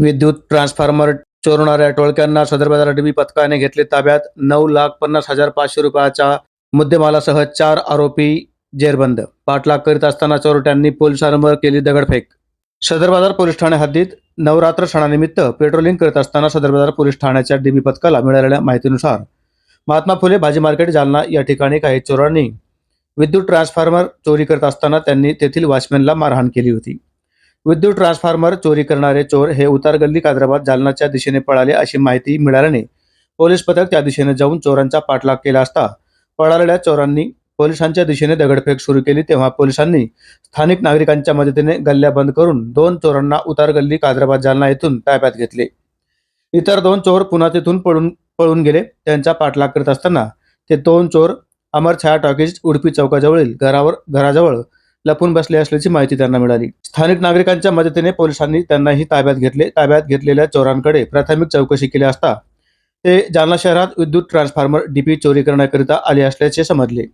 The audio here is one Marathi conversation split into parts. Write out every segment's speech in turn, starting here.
विद्युत ट्रान्सफॉर्मर चोरणाऱ्या टोळक्यांना सदर बाजार डीबी पथकाने घेतले ताब्यात. नऊ लाख पन्नास हजार पाचशे रुपयाच्या मुद्देमालासह चार आरोपी जेरबंद. पाठलाग करीत असताना चोरट्यांनी पोलिसांवर केली दगडफेक. सदर बाजार पोलीस ठाणे हद्दीत नवरात्र सणानिमित्त पेट्रोलिंग करत असताना सदर बाजार पोलीस ठाण्याच्या डीबी पथकाला मिळालेल्या माहितीनुसार महात्मा फुले भाजी मार्केट जालना या ठिकाणी काही चोरांनी विद्युत ट्रान्सफॉर्मर चोरी करत असताना त्यांनी तेथील वॉचमॅनला मारहाण केली होती. विद्युत ट्रान्सफॉर्मर चोरी करणारे चोर हे उतार गल्ली कादराबाद जालनाच्या दिशेने पळाले अशी माहिती मिळाल्याने पोलीस पथक त्या दिशेने जाऊन चोरांचा पाठलाग केला असता. पळालेल्या चोरांनी पोलिसांच्या दिशेने दगडफेक सुरू केली तेव्हा पोलिसांनी स्थानिक नागरिकांच्या मदतीने गल्ल्या बंद करून दोन चोरांना उतार गल्ली कादराबाद जालना येथून ताब्यात घेतले. इतर दोन चोर पुन्हा तेथून पळून पळून गेले. त्यांचा पाठलाग करत असताना ते दोन चोर अमर छाया टॉकीज उडपी चौकाजवळील घरावर घराजवळ लपून बसले असल्याची माहिती त्यांना मिळाली. स्थानिक नागरिकांच्या मदतीने पोलिसांनी त्यांनाही ताब्यात घेतले. ताब्यात घेतलेल्या चोरांकडे प्राथमिक चौकशी केली असता ते जालना शहरात विद्युत ट्रान्सफॉर्मर डीपी चोरी करण्याकरिता आले असल्याचे समजले.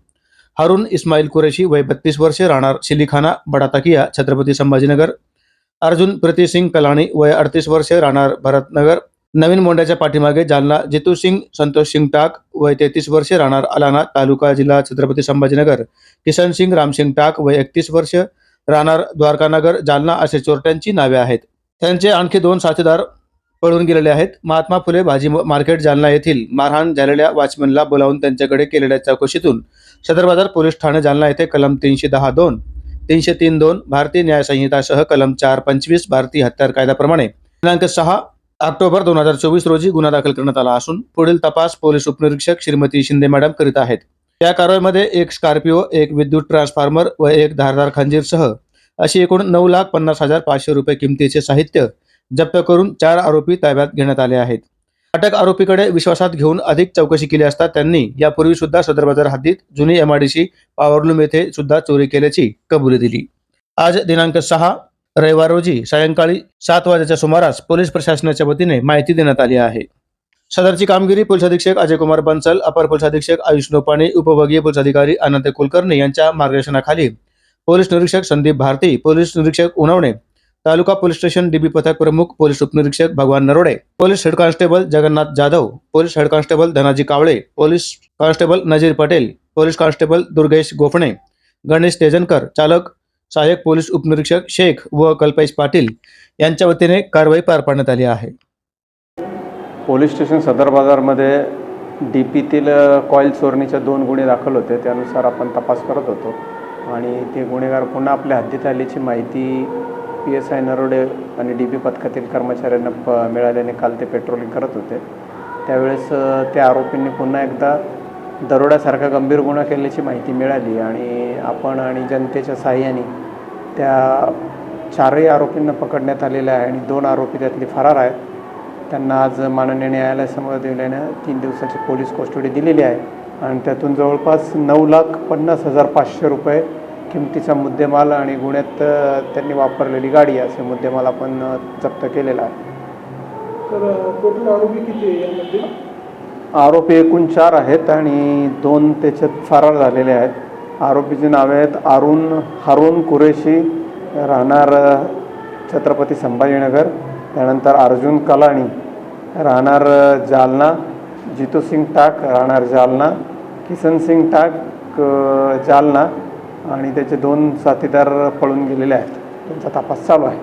हारून इस्माईल कुरेशी वय बत्तीस वर्षे राहणार शिलीखाना बडाताकिया छत्रपती संभाजीनगर. अर्जुन प्रतिसिंग कलाणी वय अडतीस वर्षे राहणार भरतनगर. नवीन मोंड्याच्या पाठीमागे जालना जितू सिंग संतोष सिंग टाक वय तेहतीस वर्षे राहणार अलाना तालुका जिल्हा छत्रपती संभाजीनगर. किसन सिंग रामसिंग टाक वय एकतीस वर्ष राहणार द्वारकानगर जालना असे चोरट्यांची नावे आहेत. त्यांचे आणखी दोन साथीदार पळून गेलेले आहेत. महात्मा फुले भाजी मार्केट जालना येथील मारहाण झालेल्या वॉचमनला बोलावून त्यांच्याकडे केलेल्या चौकशीतून सदर बाजार पोलीस ठाणे जालना येथे कलम तीनशे दहा दोन तीनशे तीन दोन भारतीय न्याय संहितासह कलम चार पंचवीस भारतीय हत्यार कायद्याप्रमाणे दिनांक सहा ऑक्टोबर दोन हजार चोवीस रोजी गुन्हा दाखल करण्यात आला असून पुढील तपास पोलीस उपनिरीक्षक श्रीमती शिंदे मॅडम करीत आहेत. या कारवाईमध्ये एक स्कॉर्पिओ एक विद्युत ट्रान्सफॉर्मर व एक धारदार खंजीरसह अशी एकूण नऊ लाख पन्नास हजार पाचशे रुपये किमतीचे साहित्य जप्त करून चार आरोपी ताब्यात घेण्यात आले आहेत. अटक आरोपीकडे विश्वासात घेऊन अधिक चौकशी केली असता त्यांनी यापूर्वी सुद्धा सदर बाजार हद्दीत जुनी एमआरडीसी पॉवरलूम येथे सुद्धा चोरी केल्याची कबुली दिली. आज दिनांक सहा रविवार रोजी सायंकाळी सात वाजेच्या सुमारास पोलीस प्रशासनाच्या वतीने माहिती देण्यात आली आहे. सदरची कामगिरी पोलीस अधीक्षक अजय कुमार बन्सल अपर पोलीस अधीक्षक आयुष नोपाणे उपविभागीय पोलीस अधिकारी अनंत कुलकर्णी यांच्या मार्गदर्शनाखाली पोलीस निरीक्षक संदीप भारती पोलीस निरीक्षक उनवणे तालुका पोलीस स्टेशन डीबी पथक प्रमुख पोलीस उपनिरीक्षक Bhagwan Narode police head constable Jagannath Jadhav police head constable Dhanaji Kawale police constable Nazir Patel police constable Durgesh Gophane Ganesh Tejankar चालक सहाय्यक पोलीस उपनिरीक्षक शेख व कल्पेश पाटील यांच्या वतीने कारवाई पार पाडण्यात आली आहे. पोलीस स्टेशन सदर बाजारमध्ये डी पीतील कॉईल चोरणीचे दोन गुन्हे दाखल होते. त्यानुसार आपण तपास करत होतो. आणि ते गुन्हेगार पुन्हा आपल्या हद्दीत आल्याची माहिती पी एस आय नरोडे आणि डी पी पथकातील कर्मचाऱ्यांना प मिळाल्याने काल ते पेट्रोलिंग करत होते. त्यावेळेस त्या आरोपींनी पुन्हा एकदा दरोड्यासारखा गंभीर गुन्हा केल्याची माहिती मिळाली आणि आपण आणि जनतेच्या साह्याने त्या चारही आरोपींना पकडण्यात आलेल्या आहे आणि दोन आरोपी त्यातले फरार आहेत. त्यांना आज माननीय न्यायालयासमोर दिल्यानं तीन दिवसाची पोलीस कस्टडी दिलेली आहे आणि त्यातून जवळपास नऊ लाख पन्नास हजार पाचशे रुपये किमतीचा मुद्देमाल आणि गुन्ह्यात त्यांनी वापरलेली गाडी असे मुद्देमाल आपण जप्त केलेला आहे. तर टोटल आरोपी किती आहे यामध्ये आरोपी एकूण चार आहेत आणि दोन त्याच्यात फरार झालेले आहेत. आरोपीची नावे आहेत अरुण हारून कुरेशी राहणार छत्रपती संभाजीनगर त्यानंतर अर्जुन कलाणी राहणार जालना जितू सिंग टाक राहणार जालना किसन सिंग टाक जालना आणि त्याचे दोन साथीदार पळून गेलेले आहेत. त्यांचा तपास चालू आहे.